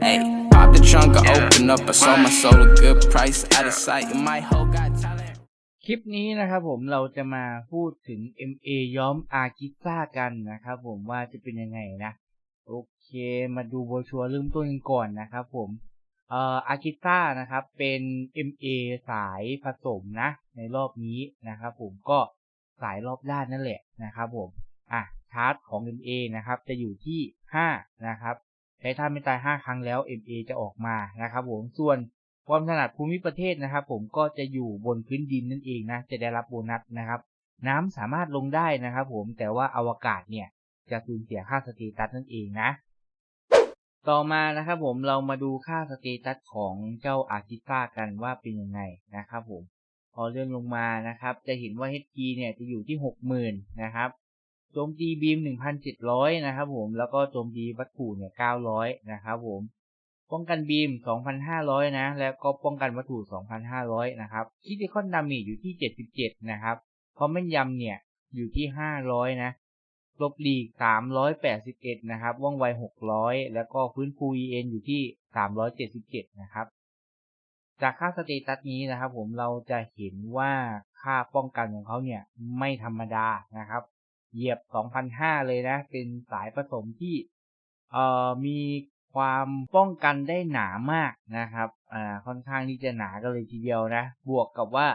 Hey, pop the trunk, I open up. I sold my soul a good price. Out of sight, and my hoe got talent. คลิปนี้นะครับผมเราจะมาพูดถึง MA ย้อมอากิซ่ากันนะครับผมว่าจะเป็นยังไงนะ โอเคมาดูโบรชัวร์เริ่มต้นกันก่อนนะครับผมเอ่ออากิซ่านะครับเป็น MA สายผสมนะ ในรอบนี้นะครับผมก็สายรอบด้านนั่นแหละนะครับผมอะชาร์จของ MA นะครับจะอยู่ที่ 5 นะครับ ใช้ท่าไม่ตาย 5 ครั้งแล้ว MA จะออกมานะครับผมส่วนความถนัดภูมิประเทศนะครับ ผมก็จะอยู่บนพื้นดินนั่นเองนะจะได้รับโบนัสนะครับ น้ำสามารถลงได้นะครับ ผมแต่ว่าอวกาศเนี่ยจะสูญเสียค่าสเตตัสนั่นเองนะ ต่อมานะครับผมเรามาดูค่าสเตตัสของเจ้าอากิซ่ากันว่าเป็นยังไงนะครับผมพอเลื่อนลงมานะครับ จะเห็นว่า HP เนี่ยจะอยู่ที่ 60,000นะครับ โจมตีบีม 1,700 นะครับผม แล้วก็โจมตีวัตถุเนี่ย 900 นะครับผม ป้องกันบีม 2,500 นะ แล้วก็ป้องกันวัตถุ 2,500 นะครับคิดิคอนดามีอยู่ที่ 77 นะครับเพราะแม่นยำเนี่ย อยู่ที่ 500 นะลบลีก381 นะครับ ว่องไว 600 แล้วก็ฟื้นฟู EN อยู่ที่ 377 นะครับ จากค่าสเตตัสนี้นะครับ ผม เราจะเห็นว่าค่าป้องกันของเขาเนี่ย ไม่ธรรมดานะครับ เหยียบ2,500เลยนะ เป็นสายผสมที่เอ่อมีความป้องกันได้หนามากนะครับอ่าค่อนข้างที่จะหนากันเลยทีเดียวนะ บวกกับว่า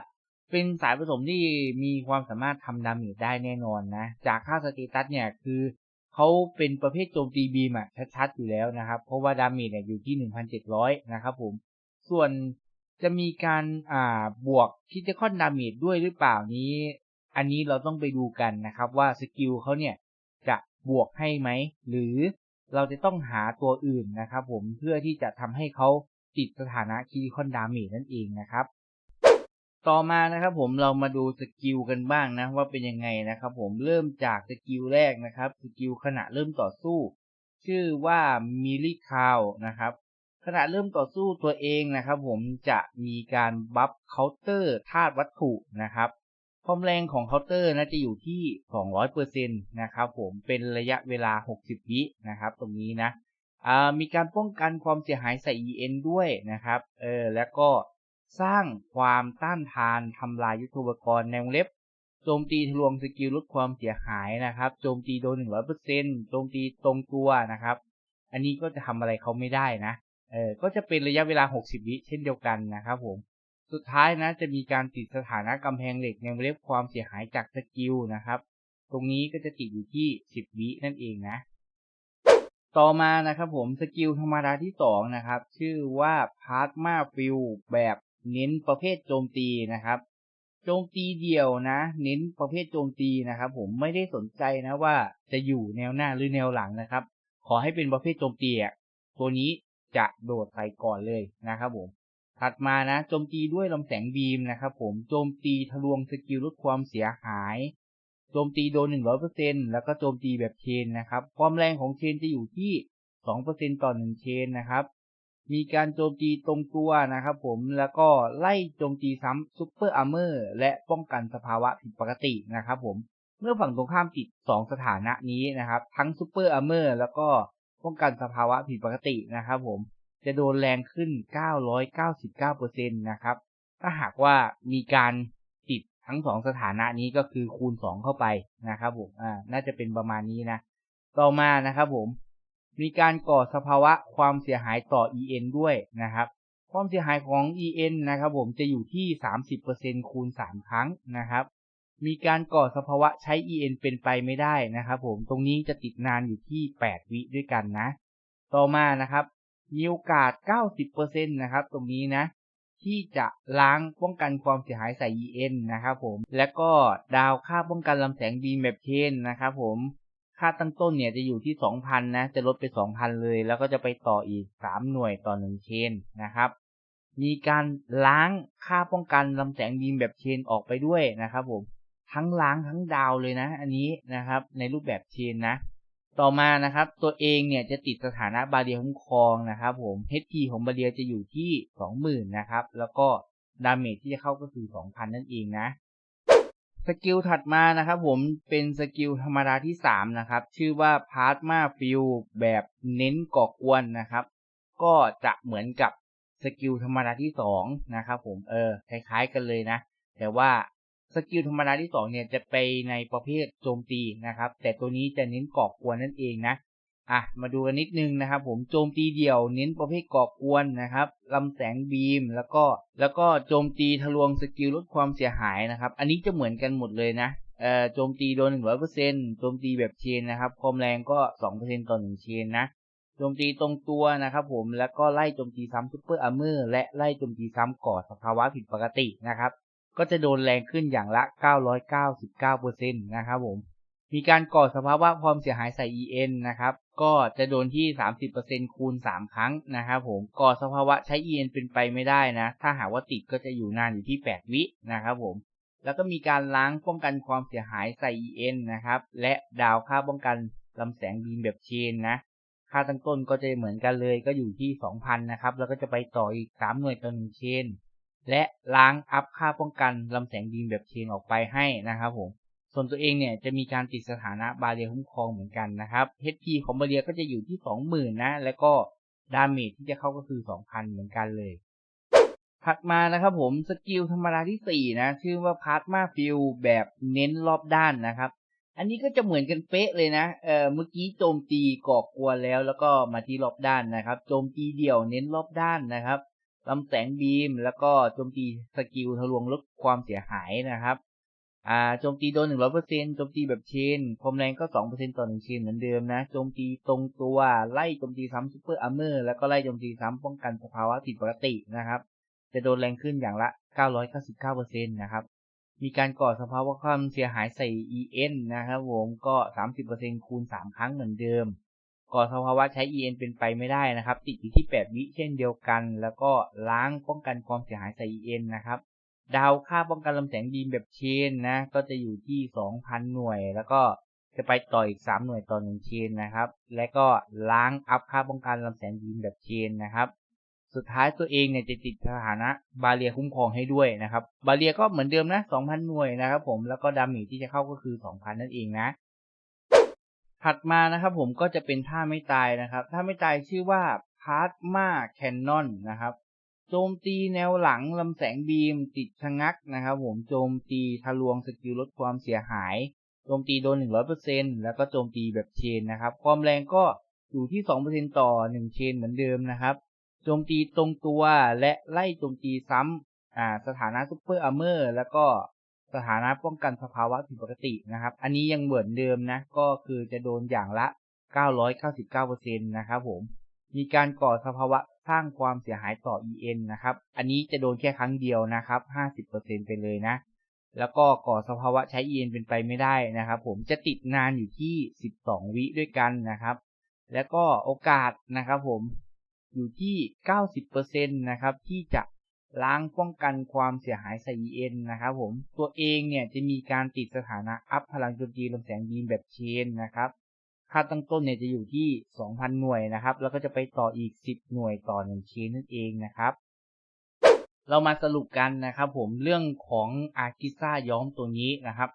เป็นสายผสมที่มีความสามารถทำดาเมจได้แน่นอนนะ จากค่าสเตตัสเนี่ยคือเขาเป็นประเภทโจมตีบีมอะชัดๆอยู่แล้วนะครับ เพราะว่าดาเมจเนี่ยอยู่ที่ 1,700 นะครับผม ส่วนจะมีการอ่าบวกคิดจะค่อนดาเมจด้วยหรือเปล่านี้ อันนี้เราต้องไปดูกันนะครับว่าสกิลเขาเนี่ยจะบวกให้ไหม หรือเราจะต้องหาตัวอื่นนะครับผมเพื่อที่จะทำให้เขาติดสถานะคีคอนดาเมจนั่นเองนะครับ ต่อมานะครับผมเรามาดูสกิลกันบ้างนะว่าเป็นยังไงนะครับผมเริ่มจากสกิลแรกนะครับสกิลขณะเริ่มต่อสู้ ชื่อว่ามิลิคาวนะครับขณะเริ่มต่อสู้ตัวเองนะครับ ผมจะมีการบัฟเคาน์เตอร์ธาตุวัตถุนะครับ ความแรงของเคาน์เตอร์นะจะอยู่ที่ 200%นะครับผมเป็นระยะเวลา 60 วินะครับ ตรงนี้นะมีการป้องกันความเสียหายใส่ EN ด้วยนะครับเออแล้วก็สร้างความต้านทานทำลายยุทโธปกรณ์ในวงเล็บโจมตีทะลวงสกิลลดความเสียหายนะครับโจมตีโดน 100%โจมตีตรงตัวนะครับ อันนี้ก็จะทำอะไรเขาไม่ได้นะเออก็จะเป็นระยะเวลา 60 วิเช่นเดียวกันนะครับผม สุดท้ายนะจะมีการติดสถานะกำแพงเหล็กในวงเล็บความเสียหายจากสกิลนะครับ ตรงนี้ก็จะติดอยู่ที่ 10 วินั่นเองนะ ต่อมานะครับผมสกิลธรรมดาที่ 2 นะครับ ชื่อว่าพาร์ตมาฟิลแบบเน้นประเภทโจมตีนะครับ โจมตีเดียวนะ เน้นประเภทโจมตีนะครับ ผมไม่ได้สนใจนะว่าจะอยู่แนวหน้าหรือแนวหลังนะครับ ขอให้เป็นประเภทโจมตีอะตัวนี้จะโดดใส่ก่อนเลยนะครับผม ถัดมานะโจมตีด้วยลำแสงบีมนะครับผมโจมตีทะลวงสกิลลดความเสียหายโจมตีโดน 100%แล้วก็โจมตีแบบเชนนะครับ ความแรงของเชนจะอยู่ที่ 2%ต่อ 1 เชนนะครับ มีการโจมตีตรงตัวนะครับผม แล้วก็ไล่โจมตีซ้ำซูเปอร์อาร์เมอร์และป้องกันสภาวะผิดปกตินะครับผม เมื่อฝั่งตรงข้ามติด 2 สถานะนี้นะครับ ทั้งซูเปอร์อาร์เมอร์แล้วก็ป้องกันสภาวะผิดปกตินะครับผม จะโดนแรงขึ้น 999%นะครับ ถ้าหากว่ามีการติดทั้ง2สถานะนี้ก็คือคูณ 2 เข้าไปนะครับผม อ่า น่าจะเป็นประมาณนี้นะ ต่อมานะครับผม มีการก่อสภาวะความเสียหายต่อ EN ด้วยนะครับ ความเสียหายของ EN นะครับผมจะอยู่ที่ 30%คูณ 3 ครั้งนะครับมีการก่อสภาวะใช้ EN เป็นไปไม่ได้นะครับผม ตรงนี้จะติดนานอยู่ที่ 8 วิด้วยกันนะ ต่อมานะครับ มีโอกาส 90%นะครับ ตรงนี้นะ ที่จะล้างป้องกันความเสียหายใส่ EN นะครับผม และก็ดาวค่าป้องกันลำแสงบีมแบบเชนนะครับผม ค่าตั้งต้นเนี่ยจะอยู่ที่ 2,000 นะ จะลดไป 2,000 เลย แล้วก็จะไปต่ออีก 3 หน่วยต่อ 1 เชนนะครับ มีการล้างค่าป้องกันลำแสงบีมแบบเชนออกไปด้วยนะครับผม ทั้งล้างทั้งดาวเลยนะ อันนี้นะครับ ในรูปแบบเชนนะ ต่อมานะครับ ตัวเองเนี่ยจะติดสถานะบาเรียคุ้มครองนะครับผม HP ของบาเรียจะอยู่ที่ 20,000นะครับ แล้วก็ดาเมจที่จะเข้าก็คือ 2,000 นั่นเองนะ สกิลถัดมานะครับผมเป็นสกิลธรรมดาที่ 3 นะครับ ชื่อว่าพาร์ตมาฟิลแบบเน้นก่อกวนนะครับ ก็จะเหมือนกับสกิลธรรมดาที่สองนะครับผมเออคล้ายๆกันเลยนะ แต่ว่า สกิลธรรมดาที่สองเนี่ยจะไปในประเภทโจมตีนะครับ แต่ตัวนี้จะเน้นก่อกวนนั่นเองนะอะมาดูกันนิดนึงนะครับ ผมโจมตีเดี่ยวเน้นประเภทก่อกวนนะครับลำแสงบีมแล้วก็แล้วก็โจมตีทะลวงสกิลลดความเสียหายนะครับ อันนี้จะเหมือนกันหมดเลยนะเอ่อโจมตีโดนหนึ่งร้อยเปอร์เซ็นต์โจมตีแบบเชนนะครับความแรงก็สองเปอร์เซ็นต์ต่อหนึ่งเชนนะโจมตีตรงตัวนะครับผมแล้วก็ไล่โจมตีซ้ำซุปเปอร์อาร์เมอร์และไล่โจมตีซ้ำก่อสภาวะผิดปกตินะครับ ก็จะโดนแรงขึ้นอย่างละ 999%นะครับผม มีการก่อสภาวะความเสียหายใส่ EN นะครับ ก็จะโดนที่ 30%คูณ 3 ครั้งนะครับผม ก่อสภาวะใช้ EN เป็นไปไม่ได้นะ ถ้าหากว่าติดก็จะอยู่นานอยู่ที่ 8 วินะครับผม แล้วก็มีการล้างป้องกันความเสียหายใส่ EN นะครับ และดาวค่าป้องกันลำแสงบีมแบบเชนนะ ค่าตั้งต้นก็จะเหมือนกันเลยก็อยู่ที่ 2,000 นะครับ แล้วก็จะไปต่ออีก 3 หน่วยต่อ1เชน และล้างอัพค่าป้องกันลำแสงบีมแบบเชนออกไปให้นะครับผม ส่วนตัวเองเนี่ยจะมีการติดสถานะบาเรียคุ้มครองเหมือนกันนะครับ HP ของบาเรียก็จะอยู่ที่ 20,000 นะ แล้วก็ดาเมจที่จะเข้าก็คือ 2,000 เหมือนกันเลยถัดมานะครับผมสกิลธรรมดาที่ 4 นะ ชื่อว่าพาร์ตมาฟิลแบบเน้นรอบด้านนะครับ อันนี้ก็จะเหมือนกันเป๊ะเลยนะเอ่อเมื่อกี้โจมตีก่อกวนแล้วแล้วก็มาที่รอบด้านนะครับ โจมตีเดี่ยวเน้นรอบด้านนะครับ ลำแสงบีม แล้วก็โจมตีสกิลทะลวงลดความเสียหายนะครับ อ่าโจมตีโดนหนึ่งร้อยเปอร์เซ็นโจมตีแบบเชนความแรงก็สองเปอร์เซ็นต่อหนึ่งเชนเหมือนเดิมนะโจมตีตรงตัวไล่โจมตีซ้ำซูเปอร์อาร์เมอร์แล้วก็ไล่โจมตีซ้ำป้องกันสภาวะผิดปกตินะครับ จะโดนแรงขึ้นอย่างละ 999%นะครับ มีการก่อสภาวะความเสียหายใส่ EN นะครับผมก็ 30%คูณ 3 ครั้งเหมือนเดิม ก่อสภาวะใช้ EN เป็นไปไม่ได้นะครับ ติดอยู่ที่ 8 วิเช่นเดียวกัน แล้วก็ล้างป้องกันความเสียหายใส่ EN นะครับ ดาวค่าป้องกันลำแสงบีมแบบเชนนะ ก็จะอยู่ที่ 2,000 หน่วย แล้วก็จะไปต่ออีก 3 หน่วยต่อ1เชนนะครับ และก็ล้างอัพค่าป้องกันลำแสงบีมแบบเชนนะครับ สุดท้ายตัวเองเนี่ยจะติดสถานะบาเรียคุ้มครองให้ด้วยนะครับ บาเรียก็เหมือนเดิมนะ 2,000 หน่วยนะครับผม แล้วก็ดาเมจที่จะเข้าก็คือ 2,000 นั่นเองนะ ถัดมานะครับผมก็จะเป็นท่าไม่ตายนะครับ ท่าไม่ตายชื่อว่าพาร์ตมาแคนนอนนะครับโจมตีแนวหลังลำแสงบีมติดชะงักนะครับ ผมโจมตีทะลวงสกิลลดความเสียหายโจมตีโดน 100%แล้วก็โจมตีแบบเชนนะครับ ความแรงก็อยู่ที่ 2%ต่อ 1 เชนเหมือนเดิมนะครับ โจมตีตรงตัวและไล่โจมตีซ้ำอ่าสถานะซุปเปอร์อาร์เมอร์แล้วก็ สถานะป้องกันสภาวะผิดปกตินะครับ อันนี้ยังเหมือนเดิมนะ ก็คือจะโดนอย่างละ 999%นะครับผม มีการก่อสภาวะสร้างความเสียหายต่อ EN นะครับ อันนี้จะโดนแค่ครั้งเดียวนะครับ 50%ไปเลยนะ แล้วก็ก่อสภาวะใช้ EN เป็นไปไม่ได้นะครับ ผม จะติดนานอยู่ที่ 12 วิด้วยกันนะครับ แล้วก็โอกาสนะครับผมอยู่ที่ 90%นะครับ ที่จะ ล้างป้องกันความเสียหายใส่ EN นะครับผม ตัวเองเนี่ยจะมีการติดสถานะอัพพลังโจมตีลำแสงบีมแบบเชนนะครับ ค่าตั้งต้นเนี่ยจะอยู่ที่ 2,000 หน่วยนะครับ แล้วก็จะไปต่ออีก 10 หน่วยต่อ1เชนนั่นเองนะครับ เรามาสรุปกันนะครับผมเรื่องของอากิซ่าย้อมตัวนี้นะครับ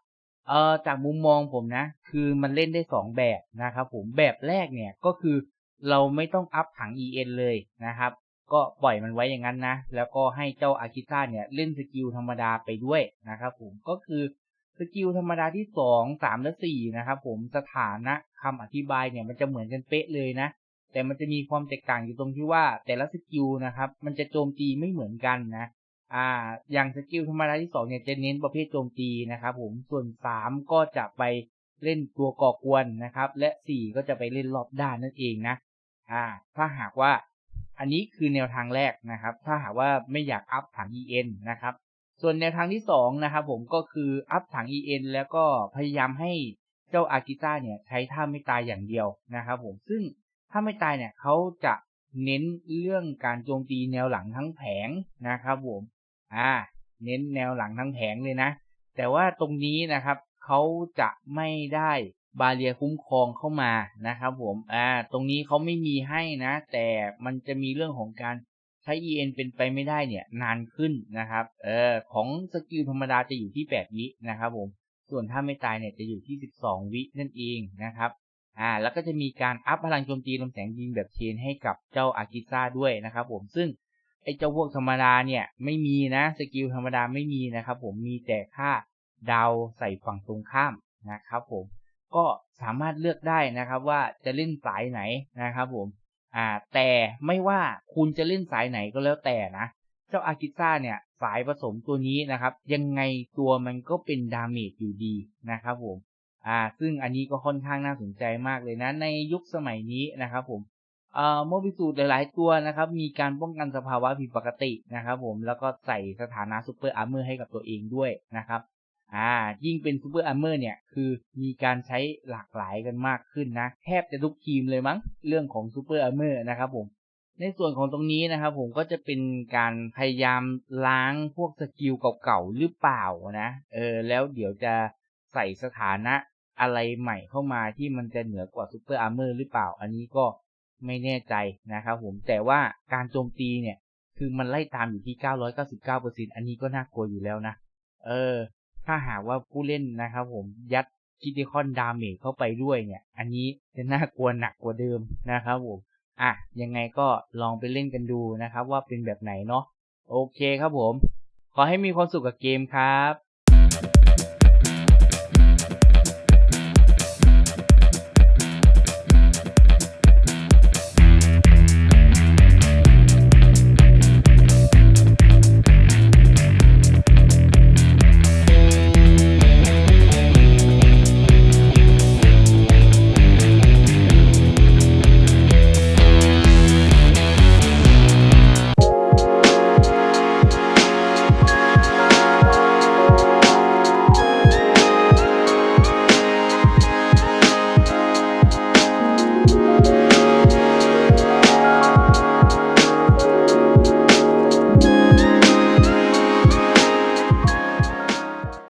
เอ่อจากมุมมองผมนะ คือมันเล่นได้ 2 แบบนะครับผมแบบแรกเนี่ยก็คือเราไม่ต้องอัพถัง EN เลยนะครับ ก็ปล่อยมันไว้อย่างนั้นนะ แล้วก็ให้เจ้าอากิซ่าเนี่ยเล่นสกิลธรรมดาไปด้วยนะครับผมก็คือสกิลธรรมดาที่2 3และ4นะครับผมสถานะคำอธิบายเนี่ยมันจะเหมือนกันเป๊ะเลยนะ แต่มันจะมีความแตกต่างอยู่ตรงที่ว่าแต่ละสกิลนะครับ มันจะโจมตีไม่เหมือนกันนะอ่าอย่างสกิลธรรมดาที่2เนี่ยจะเน้นประเภทโจมตีนะครับผมส่วน3ก็จะไปเล่นตัวก่อกวนนะครับ และ4ก็จะไปเล่นรอบด้านนั่นเองนะอ่าถ้าหากว่า อันนี้คือแนวทางแรกนะครับ ถ้าหากว่าไม่อยากอัพถัง EN นะครับ ส่วนแนวทางที่2นะครับผมก็คืออัพถัง EN แล้วก็พยายามให้เจ้าอากิต้าเนี่ยใช้ท่าไม่ตายอย่างเดียวนะครับผมซึ่งถ้าไม่ตายเนี่ยเขาจะเน้นเรื่องการโจมตีแนวหลังทั้งแผงนะครับผมอ่า เน้นแนวหลังทั้งแผงเลยนะ แต่ว่าตรงนี้นะครับเขาจะไม่ได้ บาเรียคุ้มครองเข้ามานะครับผมอ่าตรงนี้เขาไม่มีให้นะ แต่มันจะมีเรื่องของการใช้ EN เป็นไปไม่ได้เนี่ยนานขึ้นนะครับเออของสกิลธรรมดาจะอยู่ที่ 8 วินะครับผมส่วนถ้าไม่ตายเนี่ยจะอยู่ที่ 12 วินั่นเองนะครับอ่าแล้วก็จะมีการอัพพลังโจมตีลำแสงยิงแบบเชนให้กับเจ้าอากิซ่าด้วยนะครับผมซึ่งไอ้เจ้าพวกธรรมดาเนี่ยไม่มีนะสกิลธรรมดาไม่มีนะครับผมมีแต่ค่าดาวใส่ฝั่งตรงข้ามนะครับผม ก็สามารถเลือกได้นะครับว่าจะเล่นสายไหนนะครับผม อ่า แต่ไม่ว่าคุณจะเล่นสายไหนก็แล้วแต่นะ เจ้าอากิซ่าเนี่ยสายผสมตัวนี้นะครับ ยังไงตัวมันก็เป็นดาเมจอยู่ดีนะครับผม อ่า ซึ่งอันนี้ก็ค่อนข้างน่าสนใจมากเลยนะ ในยุคสมัยนี้นะครับผมเอ่อโมบิสูตหลาย ๆ ตัวนะครับ มีการป้องกันสภาวะผิดปกตินะครับ ผมแล้วก็ใส่สถานะซูเปอร์อาร์เมอร์ให้กับตัวเองด้วยนะครับ อ่า ยิ่งเป็นซูเปอร์อาร์เมอร์เนี่ย คือมีการใช้หลากหลายกันมากขึ้นนะ แทบจะทุกทีมเลยมั้ง เรื่องของซูเปอร์อาร์เมอร์นะครับผม ในส่วนของตรงนี้นะครับผมก็จะเป็นการพยายามล้างพวกสกิลเก่าๆหรือเปล่านะ เออ แล้วเดี๋ยวจะใส่สถานะอะไรใหม่เข้ามาที่มันจะเหนือกว่าซูเปอร์อาร์เมอร์หรือเปล่า อันนี้ก็ไม่แน่ใจนะครับผม แต่ว่าการโจมตีเนี่ย คือมันไล่ตามอยู่ที่ 999%อันนี้ก็น่ากลัวอยู่แล้วนะ เออ ถ้าหากว่าผู้เล่นนะครับผมยัดคิติคอนดาเมจเข้าไปด้วยเนี่ย อันนี้จะน่ากลัวหนักกว่าเดิมนะครับผม อะ ยังไงก็ลองไปเล่นกันดูนะครับ ว่าเป็นแบบไหนเนาะ โอเคครับผม ขอให้มีความสุขกับเกมครับ